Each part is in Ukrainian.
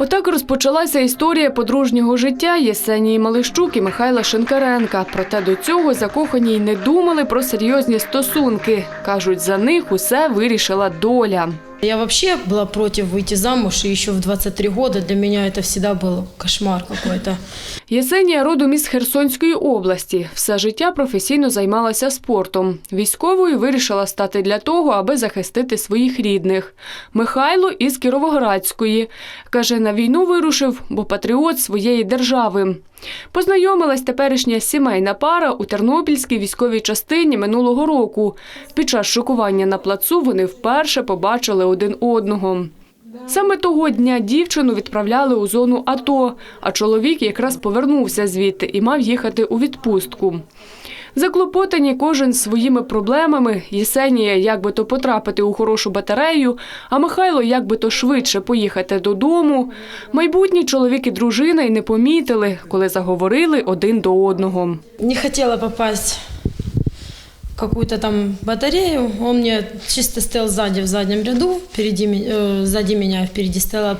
Отак розпочалася історія подружнього життя Єсенії Малищук і Михайла Шинкаренка. Проте до цього закохані й не думали про серйозні стосунки. Кажуть, за них усе вирішила доля. Я вообще была против выйти замуж, и еще в 23 года для меня это всегда был кошмар какой-то. Єсенія родом із Херсонської області. Все життя професійно займалася спортом. Військовою вирішила стати для того, аби захистити своїх рідних. Михайло із Кіровоградської. Каже, на війну вирушив, бо патріот своєї держави. Познайомилась теперішня сімейна пара у Тернопільській військовій частині минулого року. Під час шокування на плацу вони вперше побачили один одного. Саме того дня дівчину відправляли у зону АТО, а чоловік якраз повернувся звідти і мав їхати у відпустку. Заклопотані кожен своїми проблемами. Єсенія, як би то потрапити у хорошу батарею, а Михайло, як би то швидше поїхати додому. Майбутні чоловік і дружина й не помітили, коли заговорили один до одного. Не хотела попасть в какую-то там батарею. Он мне чисто стоял сзади, в заднем ряду, впереди, ме- э, сзади меня, впереди стояла.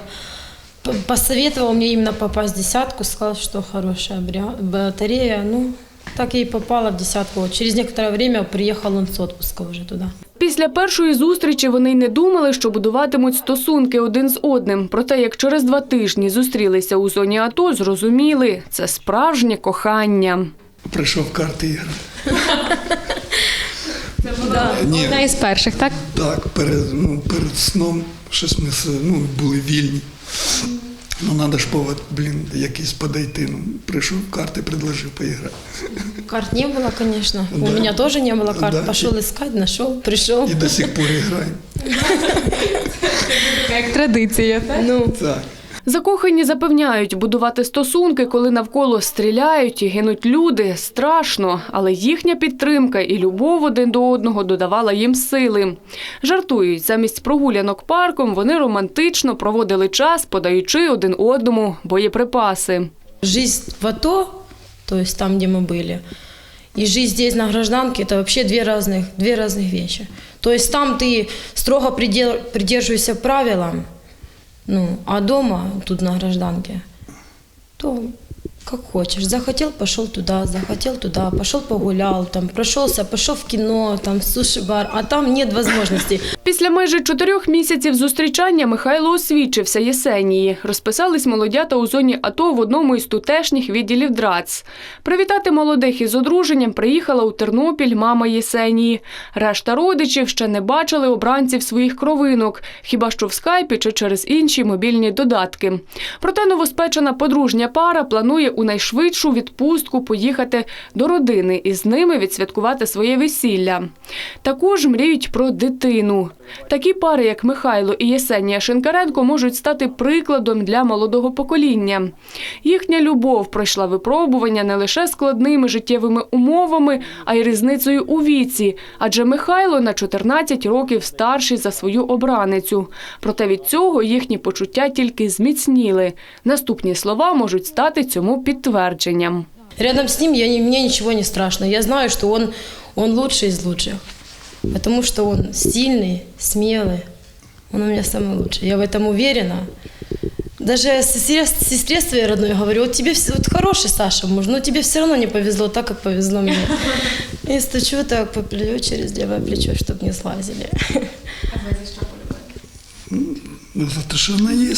Посоветовал мне именно попасть в десятку, сказал, что хорошая батарея. Ну, так и попала в десятку. Через некоторое время приехал он с отпуска уже туда. Після першої зустрічі вони й не думали, що будуватимуть стосунки один з одним. Проте, як через два тижні зустрілися у зоні АТО, зрозуміли – це справжнє кохання. Прийшов карти ігри. Ні, Одна із перших, так? так, перед, ну, перед сном щось ми ну, були вільні. Ну, треба ж повод, блін, якийсь подойти. Ну, прийшов карти, предложив поіграти. Карт не было, конечно. У мене меня тоже не было карт. Да. Пошел искать, нашел, пришел. І до сих пор граємо. Як традиція, так? Ну, Так. Закохані запевняють, будувати стосунки, коли навколо стріляють і гинуть люди, страшно, але їхня підтримка і любов один до одного додавала їм сили. Жартують, замість прогулянок парком вони романтично проводили час, подаючи один одному боєприпаси. жизнь в АТО, то есть там, где мы были, и жизнь здесь на гражданке, это вообще две разных, две разных вещи. То есть там ты строго придел- придерживаешься правилам, ну, а дома, тут на гражданке, то как хочешь. Захотел, пошел туда, захотел туда, пошел погулял, там прошелся, пошел в кино, там в суши-бар, а там нет возможности. Після майже чотирьох місяців зустрічання Михайло освідчився Єсенії. Розписались молодята у зоні АТО в одному із тутешніх відділів ДРАЦ. Привітати молодих із одруженням приїхала у Тернопіль мама Єсенії. Решта родичів ще не бачили обранців своїх кровинок, хіба що в скайпі чи через інші мобільні додатки. Проте новоспечена подружня пара планує у найшвидшу відпустку поїхати до родини і з ними відсвяткувати своє весілля. Також мріють про дитину. Такі пари, як Михайло і Єсенія Шинкаренко, можуть стати прикладом для молодого покоління. Їхня любов пройшла випробування не лише складними життєвими умовами, а й різницею у віці, адже Михайло на 14 років старший за свою обраницю. Проте від цього їхні почуття тільки зміцніли. Наступні слова можуть стати цьому підтвердженням. Рядом с ним я, не- мне ничего не страшно. Я знаю, что он, он лучший из лучших. Потому что он сильный, смелый. Он у меня самый лучший. Я в этом уверена. Даже сестре, сестре своей родной говорю, вот тебе вс- вот хороший Саша муж, но тебе все равно не повезло так, как повезло мне. И стучу так по плечу через левое плечо, чтобы не слазили. Ну, за те, що вона є.